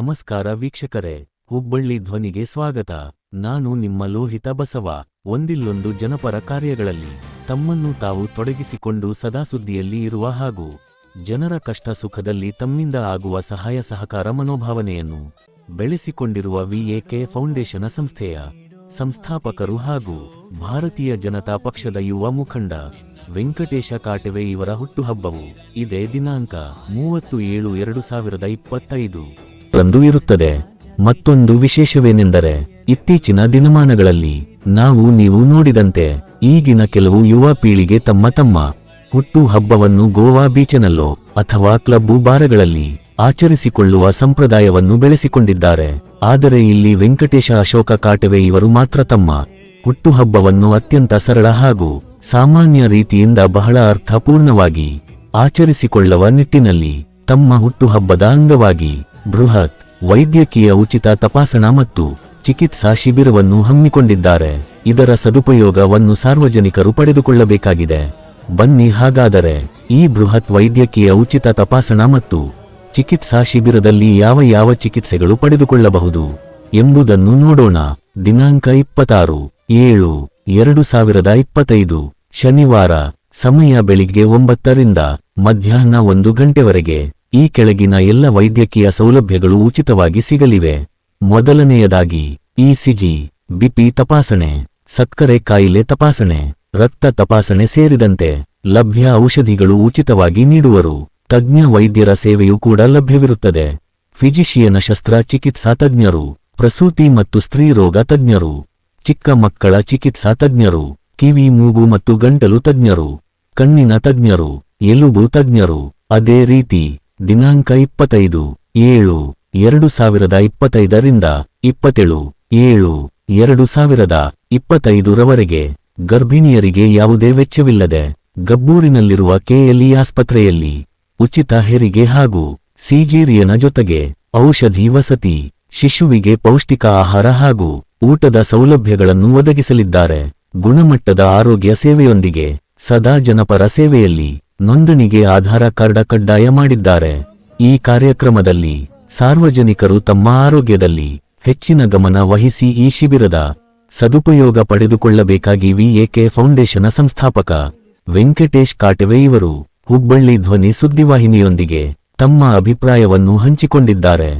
ನಮಸ್ಕಾರ ವೀಕ್ಷಕರೇ, ಹುಬ್ಬಳ್ಳಿ ಧ್ವನಿಗೆ ಸ್ವಾಗತ. ನಾನು ನಿಮ್ಮ ಲೋಹಿತ ಬಸವ, ಒಂದಿಲ್ಲೊಂದು ಜನಪರ ಕಾರ್ಯಗಳಲ್ಲಿ ತಮ್ಮನ್ನು ತಾವು ತೊಡಗಿಸಿಕೊಂಡು ಸದಾ ಸುದ್ದಿಯಲ್ಲಿ ಇರುವ ಹಾಗೂ ಜನರ ಕಷ್ಟ ಸುಖದಲ್ಲಿ ತಮ್ಮಿಂದ ಆಗುವ ಸಹಾಯ ಸಹಕಾರ ಮನೋಭಾವನೆಯನ್ನು ಬೆಳೆಸಿಕೊಂಡಿರುವ ವಿಎಕೆ ಫೌಂಡೇಶನ ಸಂಸ್ಥೆಯ ಸಂಸ್ಥಾಪಕರು ಹಾಗೂ ಭಾರತೀಯ ಜನತಾ ಪಕ್ಷದ ಯುವ ಮುಖಂಡ ವೆಂಕಟೇಶ ಕಾಟವೆ ಇವರ ಹುಟ್ಟುಹಬ್ಬವು ಇದೇ ದಿನಾಂಕ ಮೂವತ್ತು ಏಳು ಎರಡು ಸಾವಿರದ ಇಪ್ಪತ್ತೈದು. ರಂದು ಇರುತ್ತದೆ. ಮತ್ತೊಂದು ವಿಶೇಷವೇನೆಂದರೆ, ಇತ್ತೀಚಿನ ದಿನಮಾನಗಳಲ್ಲಿ ನಾವು ನೀವು ನೋಡಿದಂತೆ, ಈಗಿನ ಕೆಲವು ಯುವ ಪೀಳಿಗೆ ತಮ್ಮ ತಮ್ಮ ಹುಟ್ಟು ಹಬ್ಬವನ್ನು ಗೋವಾ ಬೀಚನಲ್ಲೋ ಅಥವಾ ಕ್ಲಬ್ಬು ಬಾರಗಳಲ್ಲಿ ಆಚರಿಸಿಕೊಳ್ಳುವ ಸಂಪ್ರದಾಯವನ್ನು ಬೆಳೆಸಿಕೊಂಡಿದ್ದಾರೆ. ಆದರೆ ಇಲ್ಲಿ ವೆಂಕಟೇಶ ಅಶೋಕ ಕಾಟವೆ ಇವರು ಮಾತ್ರ ತಮ್ಮ ಹುಟ್ಟುಹಬ್ಬವನ್ನು ಅತ್ಯಂತ ಸರಳ ಹಾಗೂ ಸಾಮಾನ್ಯ ರೀತಿಯಿಂದ ಬಹಳ ಅರ್ಥಪೂರ್ಣವಾಗಿ ಆಚರಿಸಿಕೊಳ್ಳುವ ನಿಟ್ಟಿನಲ್ಲಿ ತಮ್ಮ ಹುಟ್ಟುಹಬ್ಬದ ಅಂಗವಾಗಿ ಬೃಹತ್ ವೈದ್ಯಕೀಯ ಉಚಿತ ತಪಾಸಣಾ ಮತ್ತು ಚಿಕಿತ್ಸಾ ಶಿಬಿರವನ್ನು ಹಮ್ಮಿಕೊಂಡಿದ್ದಾರೆ. ಇದರ ಸದುಪಯೋಗವನ್ನು ಸಾರ್ವಜನಿಕರು ಪಡೆದುಕೊಳ್ಳಬೇಕಾಗಿದೆ. ಬನ್ನಿ ಹಾಗಾದರೆ, ಈ ಬೃಹತ್ ವೈದ್ಯಕೀಯ ಉಚಿತ ತಪಾಸಣಾ ಮತ್ತು ಚಿಕಿತ್ಸಾ ಶಿಬಿರದಲ್ಲಿ ಯಾವ ಯಾವ ಚಿಕಿತ್ಸೆಗಳು ಪಡೆದುಕೊಳ್ಳಬಹುದು ಎಂಬುದನ್ನು ನೋಡೋಣ. ದಿನಾಂಕ ಇಪ್ಪತ್ತಾರು, ಏಳು, ಎರಡು ಸಾವಿರದ ಇಪ್ಪತ್ತೈದು, ಶನಿವಾರ, ಸಮಯ ಬೆಳಿಗ್ಗೆ ಒಂಬತ್ತರಿಂದ ಮಧ್ಯಾಹ್ನ ಒಂದು ಗಂಟೆವರೆಗೆ. ಈ ಕೆಳಗಿನ ಎಲ್ಲ ವೈದ್ಯಕೀಯ ಸೌಲಭ್ಯಗಳು ಉಚಿತವಾಗಿ ಸಿಗಲಿವೆ. ಮೊದಲನೆಯದಾಗಿ, ಇಸಿಜಿ, ಬಿಪಿ ತಪಾಸಣೆ ಸಕ್ಕರೆ ಕಾಯಿಲೆ ತಪಾಸಣೆ, ರಕ್ತ ತಪಾಸಣೆ ಸೇರಿದಂತೆ ಲಭ್ಯ ಔಷಧಿಗಳು ಉಚಿತವಾಗಿ ನೀಡುವರು. ತಜ್ಞ ವೈದ್ಯರ ಸೇವೆಯೂ ಕೂಡ ಲಭ್ಯವಿರುತ್ತದೆ. ಫಿಜಿಷಿಯನ ಶಸ್ತ್ರ ಚಿಕಿತ್ಸಾ ತಜ್ಞರು, ಪ್ರಸೂತಿ ಮತ್ತು ಸ್ತ್ರೀರೋಗ ತಜ್ಞರು, ಚಿಕ್ಕ ಮಕ್ಕಳ ಚಿಕಿತ್ಸಾ ತಜ್ಞರು, ಕಿವಿ, ಮೂಗು ಮತ್ತು ಗಂಟಲು ತಜ್ಞರು, ಕಣ್ಣಿನ ತಜ್ಞರು, ಎಲುಬು ತಜ್ಞರು, ಅದೇ ರೀತಿ ದಿನಾಂಕ ಇಪ್ಪತ್ತೈದು, ಏಳು, ಎರಡು ಸಾವಿರದ ಇಪ್ಪತ್ತೈದರಿಂದ ಇಪ್ಪತ್ತೇಳು, ಏಳು, ಎರಡು ಸಾವಿರದ ಇಪ್ಪತ್ತೈದರವರೆಗೆ ಗರ್ಭಿಣಿಯರಿಗೆ ಯಾವುದೇ ವೆಚ್ಚವಿಲ್ಲದೆ ಗಬ್ಬೂರಿನಲ್ಲಿರುವ ಕೆಎಲ್ಇ ಆಸ್ಪತ್ರೆಯಲ್ಲಿ ಉಚಿತ ಹೆರಿಗೆ ಹಾಗೂ ಸಿಜೀರಿಯನ ಜೊತೆಗೆ ಔಷಧಿ ವಸತಿ, ಶಿಶುವಿಗೆ ಪೌಷ್ಟಿಕ ಆಹಾರ ಹಾಗೂ ಊಟದ ಸೌಲಭ್ಯಗಳನ್ನು ಒದಗಿಸಲಿದ್ದಾರೆ. ಗುಣಮಟ್ಟದ ಆರೋಗ್ಯ ಸೇವೆಯೊಂದಿಗೆ ಸದಾ ಜನಪರ ಸೇವೆಯಲ್ಲಿ ನೋಂದಣಿಗೆ ಆಧಾರ ಕಾರ್ಡ ಕಡ್ಡಾಯ ಮಾಡಿದ್ದಾರೆ. ಈ ಕಾರ್ಯಕ್ರಮದಲ್ಲಿ ಸಾರ್ವಜನಿಕರು ತಮ್ಮ ಆರೋಗ್ಯದಲ್ಲಿ ಹೆಚ್ಚಿನ ಗಮನ ವಹಿಸಿ ಈ ಶಿಬಿರದ ಸದುಪಯೋಗ ಪಡೆದುಕೊಳ್ಳಬೇಕಾಗಿ ವಿಎಕೆ ಫೌಂಡೇಶನ ಸಂಸ್ಥಾಪಕ ವೆಂಕಟೇಶ್ ಕಾಟವೆ ಇವರು ಹುಬ್ಬಳ್ಳಿ ಧ್ವನಿ ಸುದ್ದಿವಾಹಿನಿಯೊಂದಿಗೆ ತಮ್ಮ ಅಭಿಪ್ರಾಯವನ್ನು ಹಂಚಿಕೊಂಡಿದ್ದಾರೆ.